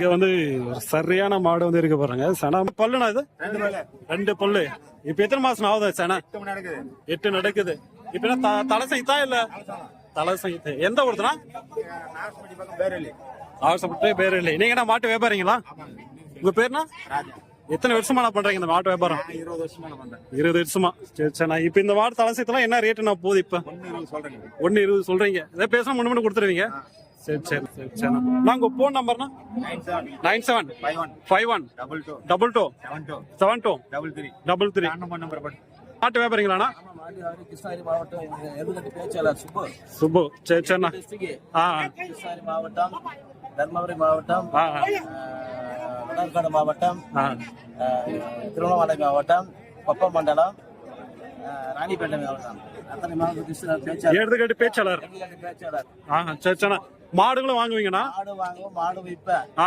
இங்க வந்து ஒரு சரியான மாடு வந்து இருக்கு பாருங்க. சனா பல்லுனா இது? ரெண்டு பல்லு. இப்ப எத்தனை மாசம் ஆகுது சனா? எட்டு மணி நடக்குது. இப்ப என்ன தலை சைத்தா இல்ல? தலை சைத்து. எந்த ஊருதுனா அவசப்பட்டு பேர் இல்லை நீங்க என்ன மாட்டு வியாபாரிங்களா? உங்க பேர்னா எத்தனை வருஷமா பண்றீங்க இந்த மாட்டு வியாபாரம்? இருபது வருஷமா. நான் பண்றேன் இருபது வருஷமா சரி சரி இப்ப இந்த மாடு தலை சைத்தெல்லாம் என்ன ரேட்டு நான் போகுது இப்ப? ஒன்னு இருபது சொல்றீங்க. இதை பேசினா முன்னு முன்னு கொடுத்துருவீங்க. சரி சரி சரி சரி. நான் உங்க phone நம்பர்னா nine seven. Five one five one. Double two. Double two seven two. Seven two. Double three. Double three. Number number மாட்டு வியாபாரிங்களாண்ணா கிருஷ்ணகிரி மாவட்டம் பேச்சாளர் சுப்பு. சுப்பு. சரி சரிண்ணா ஆ கிருஷ்ணகிரி மாவட்டம் தர்மபுரி மாவட்டம் மணற்காடு மாவட்டம் திருவண்ணாமலை மாவட்டம் கொப்பம் மண்டலம் எடுத்துக்காட்டு பேச்சாளர். பேச்சாளர். சரி மாடுகளும் வாங்குவீங்கண்ணா? மாடு வாங்குவோம் மாடு விற்பேன்.